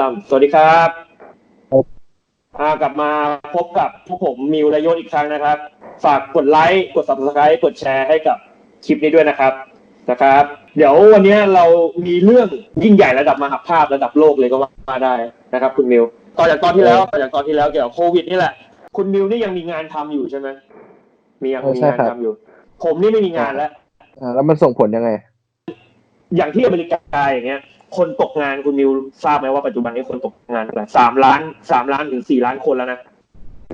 สามสวัสดีครับอ่ากลับมาพบกับพวกผมมิวและยศอีกครั้งนะครับ ฝากกดไลค์ กด subscribe กดแชร์ให้กับคลิปนี้ด้วยนะครับนะครับ เดี๋ยววันนี้เรามีเรื่องยิ่งใหญ่ระดับมหาภาพระดับโลกเลยก็ว่าได้นะครับ คุณมิว ต่อจากตอนที่แล้วต่อจากตอนที่แล้วเกี่ยวกับโควิดนี่แหละ คุณมิวนี่ยังมีงานทำอยู่ใช่ไหมมียังเออมีใช่งานครับทำอยู่ ผมนี่ไม่มีงานแล้ว อ่า แล้วมันส่งผลยังไง อย่างที่อเมริกาอย่างเงี้ย คนตกงานคุณมิวทราบไหมว่าปัจจุบันนี้คนตกงานเท่าไหร่สามล้านสามล้านถึงสี่ล้านคนแล้วนะ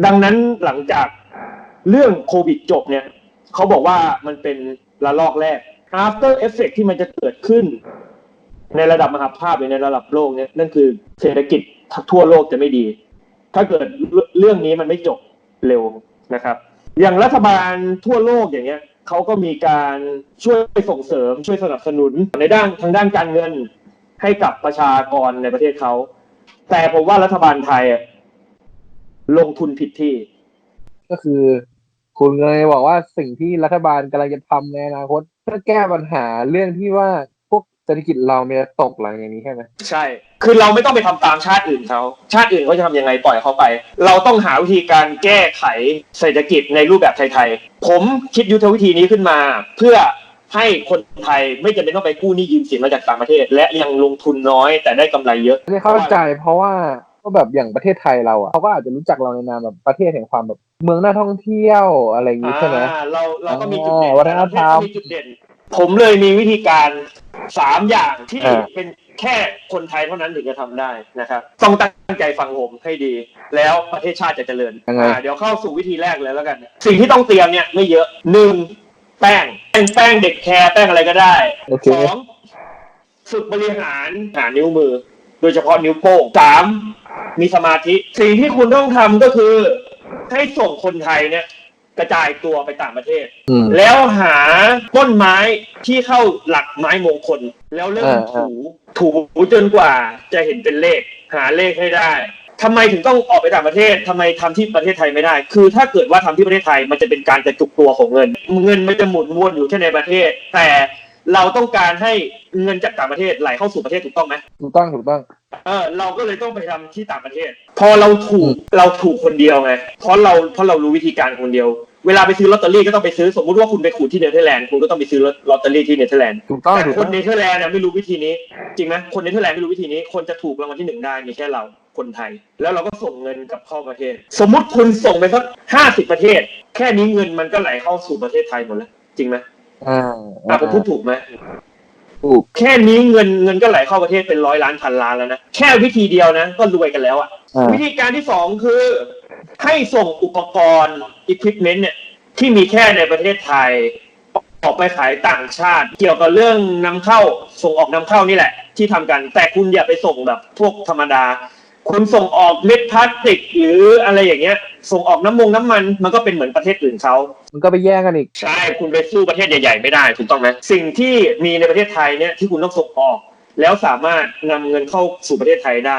ดังนั้นหลังจากเรื่องโควิดจบเนี่ยเขาบอกว่ามันเป็นระลอกแรก after effect ที่มันจะเกิดขึ้น ในระดับมหาภาพหรือในระดับโลกเนี่ยนั่นคือเศรษฐกิจทั่วโลกจะไม่ดี ถ้าเกิดเรื่องนี้มันไม่จบเร็วนะครับ อย่างรัฐบาลทั่วโลกอย่างเงี้ยเขาก็มีการช่วยส่งเสริมช่วยสนับสนุนในด้านทางด้านการเงิน ให้กับประชากรในประเทศเขา แต่ผมว่ารัฐบาลไทยอะลงทุนผิดที่ ก็คือ คุณเลยบอกว่าสิ่งที่รัฐบาลกำลังจะทำในอนาคตเพื่อแก้ปัญหาเรื่องที่ว่าพวกเศรษฐกิจเราเนี่ยตกหลังอย่างนี้ใช่ไหมใช่ คือเราไม่ต้องไปทำตามชาติอื่นเขาชาติอื่นเขาจะทำยังไงปล่อยเขาไป เราต้องหาวิธีการแก้ไขเศรษฐกิจในรูปแบบไทยๆผมคิดยุทธวิธีนี้ขึ้นมา เพื่อ ให้คนไทยไม่จำเป็นต้องไปกู้หนี้ยืมสินมาจากต่างประเทศ และยังลงทุนน้อยแต่ได้กำไรเยอะไม่เข้าใจเพราะว่าก็แบบอย่างประเทศไทยเราอะเขาก็อาจจะรู้จักเราในนามแบบประเทศแห่งความแบบเมืองน่าท่องเที่ยวอะไรอย่างนี้ใช่ไหมอ่าเราเราก็มีจุดเด่นอ่าวัฒนธรรมเามีจุดเด่น ผมเลยมีวิธีการสามอย่างที่อ่าเป็นแค่คนไทยเท่านั้นถึงจะทำได้นะครับ ต้องตั้งใจฟังผมให้ดี แล้วประเทศชาติจะเจริญยังไงอ่าเดี๋ยวเข้าสู่วิธีแรกเลยแล้วกัน สิ่งที่ต้องเตรียมเนี่ยไม่เยอะหนึ่ง แป้งแป้งแป้งเด็กแคร์แป้งอะไรก็ได้โอเค สองฝึกบริหารหานิ้วมือ โดยเฉพาะนิ้วโป้งสามมีสมาธิ สิ่งที่คุณต้องทำก็คือ ให้ส่งคนไทยเนี่ย กระจายตัวไปต่างประเทศ อืม แล้วหาต้นไม้ที่เข้าหลักไม้มงคล แล้วเริ่มอ่า ถู ถูจนกว่าจะเห็นเป็นเลข หาเลขให้ได้ ทำไมถึงต้องออกไปต่างประเทศทำไมทำที่ประเทศไทยไม่ได้ คือถ้าเกิดว่าทำที่ประเทศไทยมันจะเป็นการกระจุกตัวของเงิน เงินมันจะหมุนวนอยู่แค่ในประเทศ แต่เราต้องการให้เงินจากต่างประเทศไหลเข้าสู่ประเทศถูกต้องไหมถูกต้องถูกต้อง เออเราก็เลยต้องไปทำที่ต่างประเทศ พอเราถูกเราถูกคนเดียวไงเพราะเราเพราะเรารู้วิธีการคนเดียว เวลาไปซื้อลอตเตอรี่ก็ต้องไปซื้อสมมุติว่าคุณไปขูดที่เนเธอร์แลนด์คุณก็ต้องไปซื้อลอตเตอรี่ที่เนเธอร์แลนด์ถูกต้องแต่ถูกคต้อนงเนเธอร์แลนด์เนี่ยไม่รู้วิธีนี้ จริงไหมคนเนเธอร์แลนด์ไม่รู้วิธีนี้ คนจะถูกรางวัลที่หนึ่งได้มีแค่เราคนไทย แล้วเราก็ส่งเงินกลับเข้าประเทศ สมมุติคุณส่งไปสักห้าสิบประเทศ แค่นี้เงินมันก็ไหลเข้าสู่ประเทศไทยหมดแล้วจริงไหมอ่าอะผมพูดถูกไหม ถูกแค่นี้เงินเงินก็ไหลเข้าประเทศเป็นร้อยล้านพันล้านแล้วนะ แค่วิธีเดียวนะ ก็รวยกันแล้วอะอ่าวิธีการที่สองคือ ให้ส่งอุปกรณ์อุปกรณ์เนี่ยที่มีแค่ในประเทศไทย ออกไปขายต่างชาติ เกี่ยวกับเรื่องนำเข้าส่งออกนำเข้านี่แหละ ที่ทำกัน แต่คุณอย่าไปส่งแบบพวกธรรมดา คุณส่งออกเม็ดพลาสติก หรืออะไรอย่างเงี้ย ส่งออกน้ำมงน้ำมัน มันก็เป็นเหมือนประเทศอื่นเขา มันก็ไปแย่งกันอีก ใช่ คุณไปสู้ประเทศใหญ่ ๆ ไม่ได้ถูกต้องไหมสิ่งที่มีในประเทศไทยเนี่ยที่คุณต้องส่งออก แล้วสามารถนำเงินเข้าสู่ประเทศไทยได้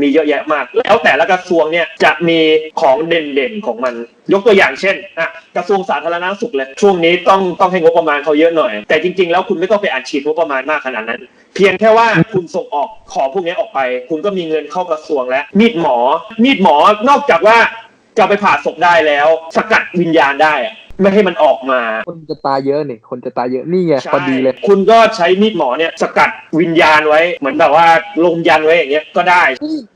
มีเยอะแยะมาก แล้วแต่ละกระทรวงเนี่ยจะมีของเด่นๆของมัน ยกตัวอย่างเช่นอะกระทรวงสาธารณสุขเลยช่วงนี้ต้องต้องให้งบประมาณเขาเยอะหน่อย แต่จริงๆ แล้วคุณไม่ต้องไปอัดฉีดงบประมาณมากขนาดนั้น เพียงแค่ว่าคุณส่งออกของพวกนี้ออกไป คุณก็มีเงินเข้ากระทรวงแล้ว มีดหมอ มีดหมอ นอกจากว่าจะไปผ่าศพได้แล้ว สกัดวิญญาณได้อะ ไม่ให้มันออกมา คนจะตายเยอะนี่คนจะตายเยอะนี่ไงใช่พอดีเลย คุณก็ใช้มีดหมอเนี่ยสกัดวิญญาณไว้ เหมือนแบบว่าลงยันไว้อย่างเงี้ยก็ได้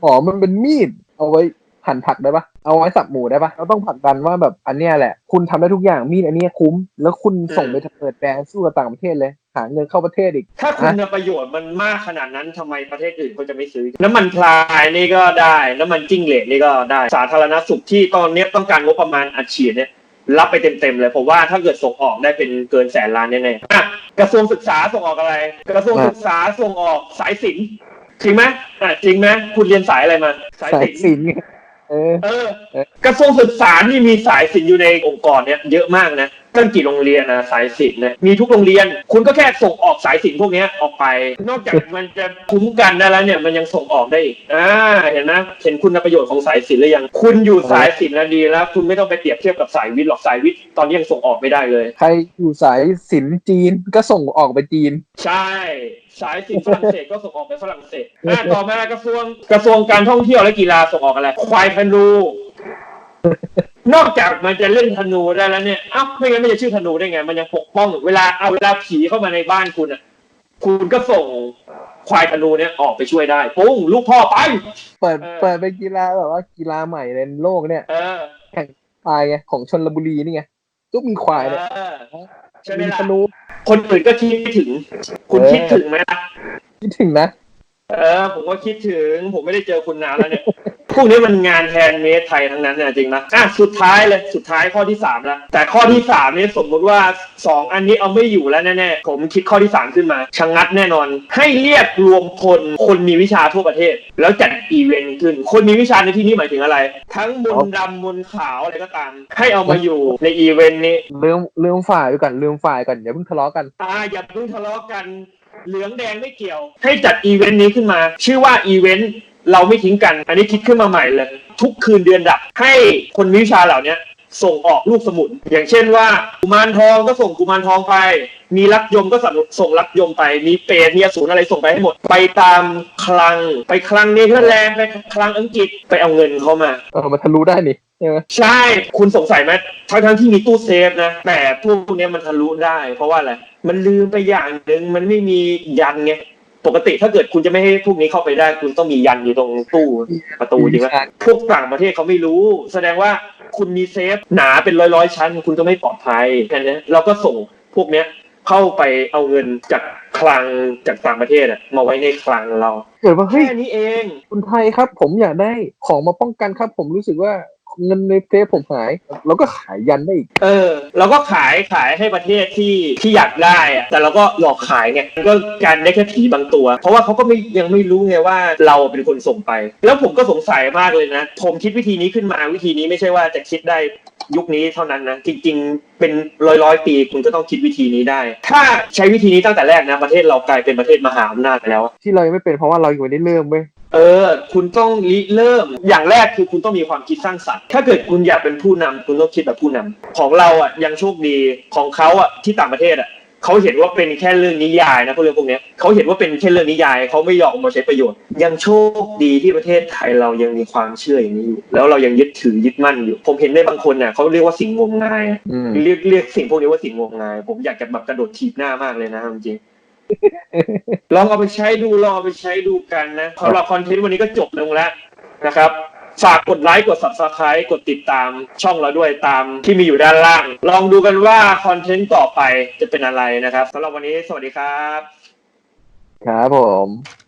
อ๋อมันเป็นมีดเอาไว้หั่นผักได้ปะเอาไว้สับหมูได้ปะเราต้องผลักดันว่าแบบอันเนี้ยแหละ คุณทำได้ทุกอย่างมีดอันเนี้ยคุ้ม แล้วคุณส่งไปเปิดแปลงสู้กับต่างประเทศเลย หาเงินเข้าประเทศอีก ถ้าคุณประโยชน์มันมากขนาดนั้นทำไมประเทศอื่นเขาจะไม่ซื้อ น้ำมันพลายนี่ก็ได้ น้ำมันจิ้งเหลนนี่ก็ได้ สาธารณสุขที่ตอนเนี้ยต้องการงบประมาณอัดฉีดเนี่ย รับไปเต็มๆเลยผมว่าถ้าเกิดส่งออกได้เป็นเกินแสนล้านแน่ๆอะกระทรวงศึกษาส่งออกอะไร กระทรวงศึกษาส่งออกสายสิญจนจริงไหมอะจริงไหมคุณเรียนสายอะไรมา สายสายสิญสินไงเออเออ เออ กระทรวงศึกษานี่มีสายสิญจนอยู่ในองค์กรเนี่ยเยอะมากนะ ตั้งกี่โรงเรียนนะสายศิลป์เนี่ยมีทุกโรงเรียน คุณก็แค่ส่งออกสายศิลป์พวกเนี้ยออกไป นอกจากมันจะคุ้มกันได้แล้วเนี่ยมันยังส่งออกได้อีกอ่าเห็นไหมเห็นคุณประโยชน์ของสายศิลป์หรือยังคุณอยู่สายศิลป์แล้วดีแล้ว คุณไม่ต้องไปเปรียบเทียบกับสายวิทย์หรอกสายวิทย์ตอนนี้ยังส่งออกไม่ได้เลย ใครอยู่สายศิลป์จีนก็ส่งออกไปจีน ใช่สายสินฝรั่งเศสก็ส่งออกไปฝรั่งเศสอะต่อมากระทรวงกระทรวงการท่องเที่ยวและกีฬาส่งออกอะไรควายธนู นอกจากมันจะเล่นธนูได้แล้วเนี่ยเอ้าไม่งั้นมันจะชื่อธนูได้ไง มันยังปกป้องเวลาเอาเวลาผีเข้ามาในบ้านคุณอะ คุณก็ส่งควายธนูเนี่ยออกไปช่วยได้ปุ้งลูกพ่อไป เปิดเออเปิดเป็นกีฬาแบบว่ากีฬาใหม่ในโลกเนี่ยเออควายไงของชนบุรีนี่ไงจุกมีควายเนี่ยเออใช่ไหมมีล่ะธนูคนอื่นก็คิดถึง คุณเออคิดถึงไหมล่ะคิดถึงนะเออ ผมก็คิดถึง ผมไม่ได้เจอคุณนานแล้วเนี่ย พวกนี้มันงานแฮนด์เมดไทยทั้งนั้นเนี่ยจริงนะอะสุดท้ายเลยสุดท้ายข้อที่สามแล้วแต่ข้อที่สามนี่สมมุติว่าสองอันนี้เอาไม่อยู่แล้วแน่ๆผมคิดข้อที่สามขึ้นมาชะงงัดแน่นอน ให้เรียกรวมคนคนมีวิชาทั่วประเทศ แล้วจัดอีเวนต์ขึ้น คนมีวิชาในที่นี้หมายถึงอะไร ทั้งมนต์ดำมนต์ขาวอะไรก็ตาม ให้เอามาอยู่ในอีเวนต์นี้เรื่องเรื่องฝ่ายไปก่อนเรื่องฝ่ายก่อนอย่าเพิ่งทะเลาะกันอ่าอย่าเพิ่งทะเลาะกันเหลืองแดงไม่เกี่ยว ให้จัดอีเวนต์นี้ขึ้นมา ชื่อว่าอีเวนต์ เราไม่ทิ้งกัน อันนี้คิดขึ้นมาใหม่เลย ทุกคืนเดือนดับให้คนวิชาเหล่าเนี้ยส่งออกลูกสมุน อย่างเช่นว่ากุมารทองก็ส่งกุมารทองไป มีลักยมก็ส่งส่งลักยมไป มีเปรตมีอสูรอะไรส่งไปให้หมด ไปตามคลัง ไปคลังเนเธอร์แลนด์ไปคลังอังกฤษไปเอาเงินเข้ามาเออมันทะลุได้นี่ใช่ไหมใช่ คุณสงสัยไหมทั้งทั้งๆที่มีตู้เซฟนะ แต่พวกเนี้ยมันทะลุได้ เพราะว่าอะไร มันลืมไปอย่างหนึ่งมันไม่มียันไง ปกติถ้าเกิดคุณจะไม่ให้พวกนี้เข้าไปได้ คุณต้องมียันอยู่ตรงตู้ประตูจริงไหมพวกต่างประเทศเขาไม่รู้ แสดงว่าคุณมีเซฟหนาเป็นร้อยร้อยๆชั้น คุณก็ไม่ปลอดภัยแค่นี้เราก็ส่งพวกเนี้ยเข้าไปเอาเงินจากคลังจากต่างประเทศอะมาไว้ในคลังเราเกิดว่าเฮ้ยแค่นี้เองคนไทยครับ ผมอยากได้ของมาป้องกันครับ ผมรู้สึกว่า เงินในเซฟผมหายแล้วก็ขายยันได้อีก เออเราก็ขายขายให้ประเทศที่ที่อยากได้อะแต่เราก็หลอกขายไงมันก็การได้แค่ผีบางตัว เพราะว่าเขาก็ไม่ยังไม่รู้ไงว่าเราเป็นคนส่งไป แล้วผมก็สงสัยมากเลยนะ ผมคิดวิธีนี้ขึ้นมาวิธีนี้ไม่ใช่ว่าจะคิดได้ยุคนี้เท่านั้นนะ จริง ๆ เป็นร้อยร้อยๆปีคุณก็ต้องคิดวิธีนี้ได้ ถ้าใช้วิธีนี้ตั้งแต่แรกนะ ประเทศเรากลายเป็นประเทศมหาอำนาจไปแล้ว ที่เรายังไม่เป็นเพราะว่าเราอยู่ไม่ได้เริ่มเว้ย เออ คุณต้องริเริ่ม อย่างแรกคือคุณต้องมีความคิดสร้างสรรค์ ถ้าเกิดคุณอยากเป็นผู้นำคุณต้องคิดแบบผู้นำของเราอะยังโชคดีของเขาอะที่ต่างประเทศอะเขาเห็นว่าเป็นแค่เรื่องนิยายนะพวกเรื่องพวกเนี้ยเขาเห็นว่าเป็นแค่เรื่องนิยายเขาไม่ยอมเอามาใช้ประโยชน์ ยังโชคดีที่ประเทศไทยเรายังมีความเชื่ออย่างนี้อยู่ แล้วเรายังยึดถือยึดมั่นอยู่ ผมเห็นในบางคนเนี่ยเขาเรียกว่าสิ่งงมงายอะอืม เรียกเรียกสิ่งพวกนี้ว่าสิ่งงมงาย ผมอยากจะแบบกระโดดถีบหน้ามากเลยนะจริงๆ ลองเอาไปใช้ดูลองเอาไปใช้ดูกันนะสำหรับคอนเทนต์วันนี้ก็จบลงแล้วนะครับฝากกดไลค์กด subscribe กดติดตามช่องเราด้วยตามที่มีอยู่ด้านล่าง ลองดูกันว่าคอนเทนต์ต่อไปจะเป็นอะไรนะครับสำหรับวันนี้สวัสดีครับ ครับผม